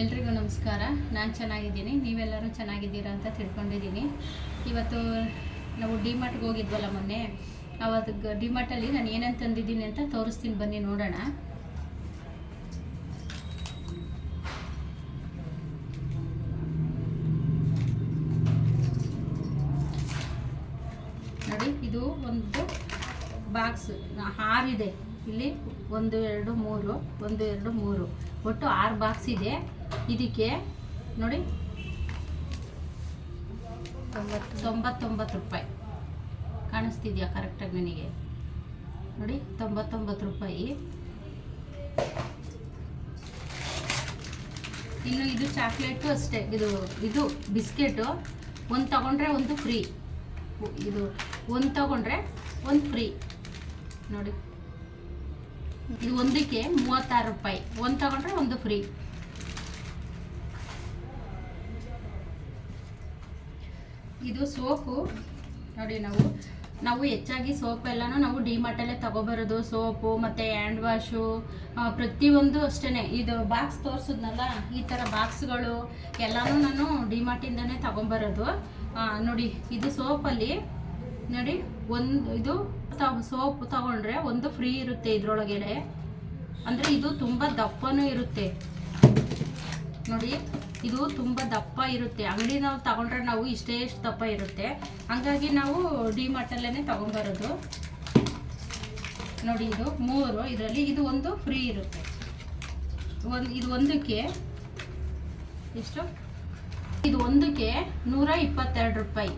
ಎಲ್ರಿಗೂ ನಮಸ್ಕಾರ. ನಾನು ಚೆನ್ನಾಗಿದ್ದೀನಿ. ನೀವೆಲ್ಲರೂ ಚೆನ್ನಾಗಿದ್ದೀರಾ ಅಂತ ತಿಳ್ಕೊಂಡಿದ್ದೀನಿ. ಇವತ್ತು ನಾವು ಡಿಮಾರ್ಟ್ಗೆ ಹೋಗಿದ್ವಲ್ಲ ಮೊನ್ನೆ. ಅವತ್ತು ಡಿಮಾರ್ಟಲ್ಲಿ ನಾನು ಏನೇನು ತಂದಿದ್ದೀನಿ ಅಂತ ತೋರಿಸ್ತೀನಿ. ಬನ್ನಿ ನೋಡೋಣ. ನೋಡಿ, ಇದು ಒಂದು ಬಾಕ್ಸ್. ಆರಿದೆ ಇಲ್ಲಿ ಒಂದು, ಎರಡು, ಮೂರು. ಒಂದು, ಎರಡು, ಮೂರು. ಒಟ್ಟು ಆರು ಬಾಕ್ಸ್ ಇದೆ. ಇದಕ್ಕೆ ನೋಡಿ. ತೊಂಬತ್ತೊಂಬತ್ತು ರೂಪಾಯಿ. ಕಾಣಿಸ್ತಿದ್ಯಾ ಕರೆಕ್ಟಾಗಿ ನನಗೆ? ನೋಡಿ, ತೊಂಬತ್ತೊಂಬತ್ತು ರೂಪಾಯಿ. ಇನ್ನು ಇದು ಚಾಕ್ಲೇಟು ಅಷ್ಟೇ. ಇದು ಇದು ಬಿಸ್ಕೆಟು. ಒಂದು ತಗೊಂಡ್ರೆ ಒಂದು ಫ್ರೀ. ಇದು, ಒಂದು ತಗೊಂಡ್ರೆ ಒಂದು ಫ್ರೀ. ನೋಡಿ. ಇದು ಒಂದಕ್ಕೆ ಮೂವತ್ತಾರು ರೂಪಾಯಿ. ಒಂದು ತಗೊಂಡ್ರೆ ಒಂದು ಫ್ರೀ. ಇದು ಸೋಪು. ನೋಡಿ ನಾವು ನಾವು ಹೆಚ್ಚಾಗಿ ಸೋಪ್ ಎಲ್ಲನೂ ನಾವು ಡಿಮಾರ್ಟಲ್ಲೇ ತಗೊಬರೋದು. ಸೋಪು ಮತ್ತು ಹ್ಯಾಂಡ್ ವಾಶು ಪ್ರತಿಯೊಂದು ಅಷ್ಟೇ ಇದು ಬಾಕ್ಸ್ ತೋರಿಸಿದ್ನಲ್ಲ, ಈ ಥರ ಬಾಕ್ಸ್ಗಳು ಎಲ್ಲನೂ ನಾನು ಡಿಮಾರ್ಟಿಂದನೇ ತಗೊಂಬರೋದು. ನೋಡಿ, ಇದು ಸೋಪಲ್ಲಿ, ನೋಡಿ, ಒಂದು, ಇದು ಸೋಪ್ ತಗೊಂಡ್ರೆ ಒಂದು ಫ್ರೀ ಇರುತ್ತೆ ಇದ್ರೊಳಗಡೆ ಅಂದರೆ ಇದು ತುಂಬ ದಪ್ಪನೂ ಇರುತ್ತೆ. ನೋಡಿ ಇದು ತುಂಬ ದಪ್ಪ ಇರುತ್ತೆ. ಅಂಗಡಿ ನಾವು ತಗೊಂಡ್ರೆ ನಾವು ಇಷ್ಟೇ ಇಷ್ಟು ದಪ್ಪ ಇರುತ್ತೆ. ಹಂಗಾಗಿ ನಾವು ಡಿ ಮಾರ್ಟಲ್ಲೇ ತಗೊಂಬರೋದು. ನೋಡಿ ಇದು ಮೂರು, ಇದರಲ್ಲಿ ಇದು ಒಂದು ಫ್ರೀ ಇರುತ್ತೆ. ಒಂದು, ಇದು ಒಂದಕ್ಕೆ ಎಷ್ಟು? ಇದು ಒಂದಕ್ಕೆ ನೂರ ಇಪ್ಪತ್ತೆರಡು ರೂಪಾಯಿ.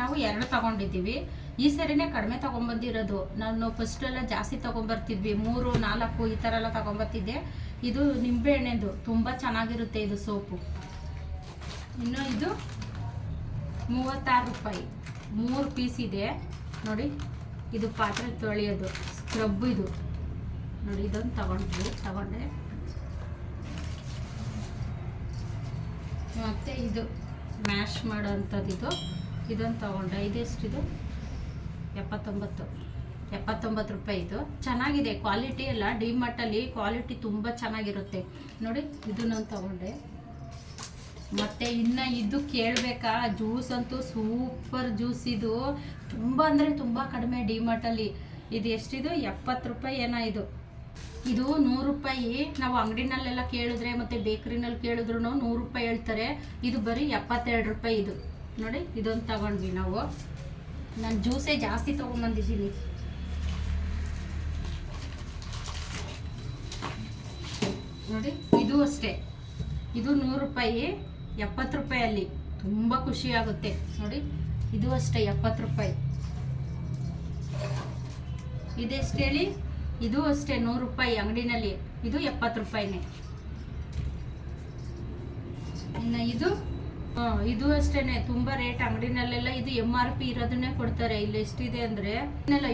ನಾವು ಎರಡು ತಗೊಂಡಿದ್ದೀವಿ. ಈ ಸರಿನೇ ಕಡಿಮೆ ತಗೊಂಬಂದಿರೋದು. ನಾನು ಫಸ್ಟ್ ಎಲ್ಲ ಜಾಸ್ತಿ ತಗೊಂಬರ್ತಿದ್ವಿ. ಮೂರು, ನಾಲ್ಕು ಈ ಥರ ಎಲ್ಲ ತಗೊಂಬರ್ತಿದ್ದೆ. ಇದು ನಿಂಬೆಹಣ್ಣೆದು ತುಂಬ ಚೆನ್ನಾಗಿರುತ್ತೆ ಇದು ಸೋಪು. ಇನ್ನು ಇದು ಮೂವತ್ತಾರು ರೂಪಾಯಿ. ಮೂರು ಪೀಸ್ ಇದೆ. ನೋಡಿ, ಇದು ಪಾತ್ರೆ ತೊಳೆಯೋದು. ಸ್ಕ್ರಬ್ ಇದು. ನೋಡಿ, ಇದೊಂದು ತಗೊಂಡ್ವಿ. ತಗೊಂಡೆ. ಮತ್ತು ಇದು ಮ್ಯಾಶ್ ಮಾಡೋವಂಥದ್ದು ಇದು ಇದೊಂದು ತೊಗೊಂಡೆ. ಇದೆಷ್ಟಿದು? ಎಪ್ಪತ್ತೊಂಬತ್ತು. ಎಪ್ಪತ್ತೊಂಬತ್ತು ರೂಪಾಯಿ ಇದು. ಚೆನ್ನಾಗಿದೆ ಕ್ವಾಲಿಟಿ ಎಲ್ಲ. ಡಿ ಮಟ್ಟಲ್ಲಿ ಕ್ವಾಲಿಟಿ ತುಂಬ ಚೆನ್ನಾಗಿರುತ್ತೆ. ನೋಡಿ ಇದನ್ನು ತಗೊಂಡೆ. ಮತ್ತು ಇನ್ನು ಇದು ಕೇಳಬೇಕಾ? ಜ್ಯೂಸ್ ಅಂತೂ ಸೂಪರ್ ಜ್ಯೂಸ್ ಇದು. ತುಂಬ ಅಂದರೆ ತುಂಬ ಕಡಿಮೆ ಡಿ ಮಾರ್ಟಲ್ಲಿ ಇದು ಎಷ್ಟಿದು? ಎಪ್ಪತ್ತು ರೂಪಾಯಿ ಏನೋ ಇದು. ಇದು ನೂರು ರೂಪಾಯಿ. ನಾವು ಅಂಗಡಿನಲ್ಲೆಲ್ಲ ಕೇಳಿದ್ರೆ ಮತ್ತು ಬೇಕ್ರಿನಲ್ಲಿ ಕೇಳಿದ್ರು ನೂರು ರೂಪಾಯಿ ಹೇಳ್ತಾರೆ. ಇದು ಬರೀ ಎಪ್ಪತ್ತೆರಡು ರೂಪಾಯಿ ಇದು. ನೋಡಿ, ಇದೊಂದು ತಗೊಂಡ್ವಿ ನಾವು. ನಾನು ಜ್ಯೂಸೇ ಜಾಸ್ತಿ ತೊಗೊಂಬಂದಿದ್ದೀನಿ ನೋಡಿ, ಇದು ಅಷ್ಟೇ. ಇದು ನೂರು ರೂಪಾಯಿ, ಎಪ್ಪತ್ತು ರೂಪಾಯಲ್ಲಿ. ತುಂಬ ಖುಷಿ ಆಗುತ್ತೆ. ನೋಡಿ, ಇದು ಅಷ್ಟೇ, ಎಪ್ಪತ್ತು ರೂಪಾಯಿ. ಇದೆಷ್ಟು ಹೇಳಿ? ಇದು ಅಷ್ಟೇ, ನೂರು ರೂಪಾಯಿ ಅಂಗಡಿನಲ್ಲಿ. ಇದು ಎಪ್ಪತ್ತು ರೂಪಾಯಿನೇ. ಇನ್ನು ಇದು ಇದು ಅಷ್ಟೇನೆ, ತುಂಬಾ ರೇಟ್ ಅಂಗಡಿನಲ್ಲೆಲ್ಲ ಇದು ಎಂ ಆರ್ ಪಿ ಇರೋದನ್ನೇ ಕೊಡ್ತಾರೆ. ಇಲ್ಲಿ ಎಷ್ಟಿದೆ ಅಂದ್ರೆ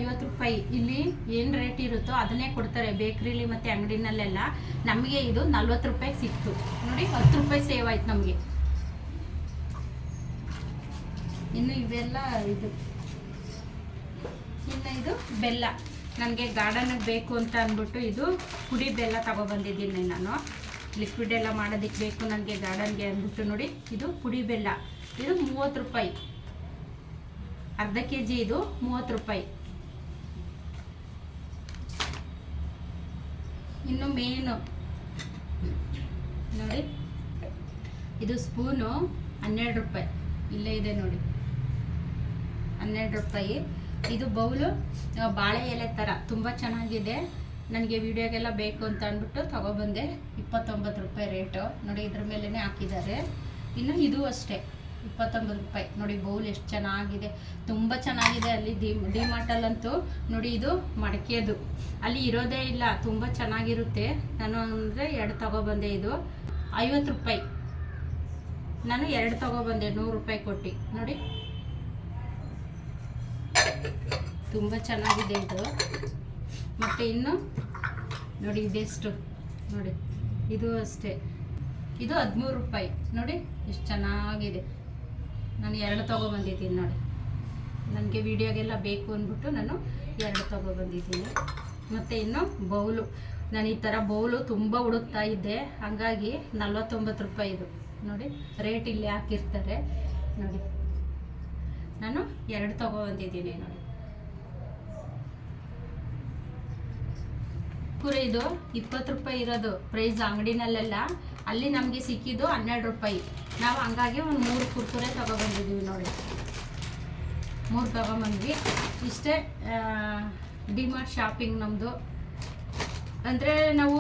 ಐವತ್ತು ರೂಪಾಯಿ. ಇಲ್ಲಿ ಏನ್ ರೇಟ್ ಇರುತ್ತೋ ಅದನ್ನೇ ಕೊಡ್ತಾರೆ ಬೇಕರಿಲಿ ಮತ್ತೆ ಅಂಗಡಿನಲ್ಲೆಲ್ಲ. ನಮಗೆ ಇದು ನಲ್ವತ್ತು ರೂಪಾಯಿ ಸಿಕ್ತು. ನೋಡಿ, ಹತ್ತು ರೂಪಾಯಿ ಸೇವ್ ಆಯ್ತು ನಮಗೆ. ಇನ್ನು ಇವೆಲ್ಲ ಇದು. ಇನ್ನು ಇದು ಬೆಲ್ಲ. ನನಗೆ ಗಾರ್ಡನಿಗೆ ಬೇಕು ಅಂತ ಅಂದ್ಬಿಟ್ಟು ಇದು ಪುಡಿ ಬೆಲ್ಲ ತಗೊಬಂದಿದ್ದೀನಿ ನಾನು. ಲಿಕ್ವಿಡ್ ಎಲ್ಲ ಮಾಡೋದಕ್ಕೆ ಬೇಕು ನನಗೆ ಗಾರ್ಡನ್ಗೆ ಅಂದ್ಬಿಟ್ಟು ನೋಡಿ. ಇದು ಪುಡಿ ಬೆಲ್ಲ. ಇದು ಮೂವತ್ತು ರೂಪಾಯಿ. ಅರ್ಧ ಕೆ ಜಿ ಇದು ಮೂವತ್ತು ರೂಪಾಯಿ. ಇನ್ನು ಮೇನು. ನೋಡಿ. ಇದು ಸ್ಪೂನು ಹನ್ನೆರಡು ರೂಪಾಯಿ. ಇಲ್ಲೇ ಇದೆ ನೋಡಿ. ಹನ್ನೆರಡು ರೂಪಾಯಿ. ಇದು ಬೌಲು ಬಾಳೆ ಎಲೆ ಥರ ತುಂಬ ಚೆನ್ನಾಗಿದೆ. ನನಗೆ ವಿಡಿಯೋಗೆಲ್ಲ ಬೇಕು ಅಂತ ಅಂದ್ಬಿಟ್ಟು ತಗೊಬಂದೆ ಇಪ್ಪತ್ತೊಂಬತ್ತು ರೂಪಾಯಿ ರೇಟು. ನೋಡಿ, ಇದ್ರ ಮೇಲೇ ಹಾಕಿದ್ದಾರೆ. ಇನ್ನು ಇದು ಅಷ್ಟೇ, ಇಪ್ಪತ್ತೊಂಬತ್ತು ರೂಪಾಯಿ. ನೋಡಿ, ಬೌಲ್ ಎಷ್ಟು ಚೆನ್ನಾಗಿದೆ. ತುಂಬ ಚೆನ್ನಾಗಿದೆ ಅಲ್ಲಿ ಡಿ, ಡಿಮಾರ್ಟಲ್ಲಂತೂ. ನೋಡಿ, ಇದು ಮಡಕೆದು. ಅಲ್ಲಿ ಇರೋದೇ ಇಲ್ಲ, ತುಂಬ ಚೆನ್ನಾಗಿರುತ್ತೆ. ನಾನು ಅಂದರೆ ಎರಡು ತಗೊಬಂದೆ ಇದು. ಐವತ್ತು ರೂಪಾಯಿ. ನಾನು ಎರಡು ತಗೊಬಂದೆ, ನೂರು ರೂಪಾಯಿ ಕೊಟ್ಟು. ನೋಡಿ. ತುಂಬ ಚೆನ್ನಾಗಿದೆ ಇದು. ಮತ್ತು ಇನ್ನು ನೋಡಿ ಇದೆಷ್ಟು ನೋಡಿ, ಇದು ಅಷ್ಟೇ. ಇದು ಹದಿಮೂರು ರೂಪಾಯಿ. ನೋಡಿ, ಎಷ್ಟು ಚೆನ್ನಾಗಿದೆ. ನಾನು ಎರಡು ತೊಗೊಬಂದಿದ್ದೀನಿ ನೋಡಿ. ನನಗೆ ವಿಡಿಯೋಗೆಲ್ಲ ಬೇಕು ಅಂದ್ಬಿಟ್ಟು ನಾನು ಎರಡು ತೊಗೊಬಂದಿದ್ದೀನಿ ಮತ್ತು ಇನ್ನು ಬೌಲು. ನಾನು ಈ ಥರ ಬೌಲು ತುಂಬ ಹುಡುಕ್ತಾ ಇದ್ದೆ. ಹಾಗಾಗಿ ನಲ್ವತ್ತೊಂಬತ್ತು ರೂಪಾಯಿ ಇದು. ನೋಡಿ, ರೇಟ್ ಇಲ್ಲಿ ಹಾಕಿರ್ತಾರೆ. ನೋಡಿ, ನಾನು ಎರಡು ತೊಗೊಬಂದಿದ್ದೀನಿ ನೋಡಿ. ಕುರಿ ಇದು ಇಪ್ಪತ್ತು ರೂಪಾಯಿ ಇರೋದು. ಪ್ರೈಸ್ ಅಂಗಡಿನಲ್ಲೆಲ್ಲ. ಅಲ್ಲಿ ನಮಗೆ ಸಿಕ್ಕಿದ್ದು ಹನ್ನೆರಡು ರೂಪಾಯಿ. ನಾವು ಹಂಗಾಗಿ ಒಂದು ಮೂರು ಕುರ್ಕುರೆ ತಗೊಬಂದಿದ್ದೀವಿ ನೋಡಿ. ಮೂರು ತಗೊಂಬಂದ್ವಿ. ಇಷ್ಟೇ ಡಿಮಾರ್ಟ್ ಶಾಪಿಂಗ್ ನಮ್ಮದು ಅಂದರೆ ನಾವು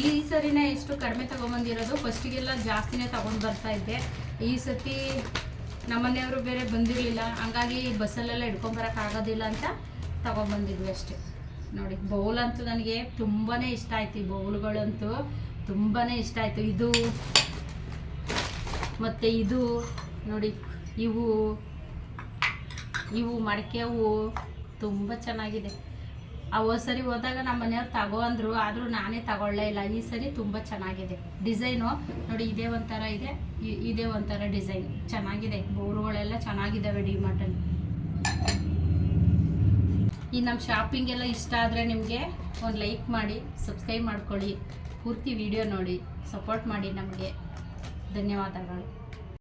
ಈ ಸರಿನೇ ಎಷ್ಟು ಕಡಿಮೆ ತೊಗೊಂಬಂದಿರೋದು. ಫಸ್ಟಿಗೆಲ್ಲ ಜಾಸ್ತಿನೇ ತೊಗೊಂಡು ಬರ್ತಾ ಇದ್ದೆ. ಈ ಸತಿ ನಮ್ಮನೆಯವರು ಬೇರೆ ಬಂದಿರಲಿಲ್ಲ. ಹಂಗಾಗಿ ಬಸ್ಸಲ್ಲೆಲ್ಲ ಆಗೋದಿಲ್ಲ ಅಂತ ತಗೊಂಬಂದಿದ್ವಿ ಅಷ್ಟೇ. ನೋಡಿ ಬೌಲ್ ಅಂತೂ ನನಗೆ ತುಂಬಾ ಇಷ್ಟ ಆಯ್ತು, ಈ ಬೌಲ್ಗಳಂತೂ ತುಂಬಾ ಇಷ್ಟ ಆಯಿತು. ಇದು, ಮತ್ತು ಇದು, ನೋಡಿ, ಇವು ಇವು ಮಡಕೆ ಹೂವು, ತುಂಬ ಚೆನ್ನಾಗಿದೆ. ಆ ಹೋದ ಸರಿ ಹೋದಾಗ ನಮ್ಮ ಮನೆಯವ್ರು ತಗೋ ಅಂದರು ಆದರೂ ನಾನೇ ತಗೊಳ್ಳೇ ಇಲ್ಲ. ಈ ಸರಿ ತುಂಬ ಚೆನ್ನಾಗಿದೆ. ಡಿಸೈನು, ನೋಡಿ, ಇದೇ ಒಂಥರ ಇದೆ ಇದೇ ಒಂಥರ ಡಿಸೈನ್. ಚೆನ್ನಾಗಿದೆ ಬೋರುಗಳೆಲ್ಲ ಚೆನ್ನಾಗಿದ್ದಾವೆ ಡಿಮಾರ್ಟಲ್ಲಿ ಈ ನಮ್ಮ ಶಾಪಿಂಗ್ ಎಲ್ಲ ಇಷ್ಟ ಆದರೆ ನಿಮಗೆ ಒಂದು ಲೈಕ್ ಮಾಡಿ ಸಬ್ಸ್ಕ್ರೈಬ್ ಮಾಡ್ಕೊಳ್ಳಿ. ಪೂರ್ತಿ ವಿಡಿಯೋ ನೋಡಿ ಸಪೋರ್ಟ್ ಮಾಡಿ ನಮಗೆ. ಧನ್ಯವಾದಗಳು.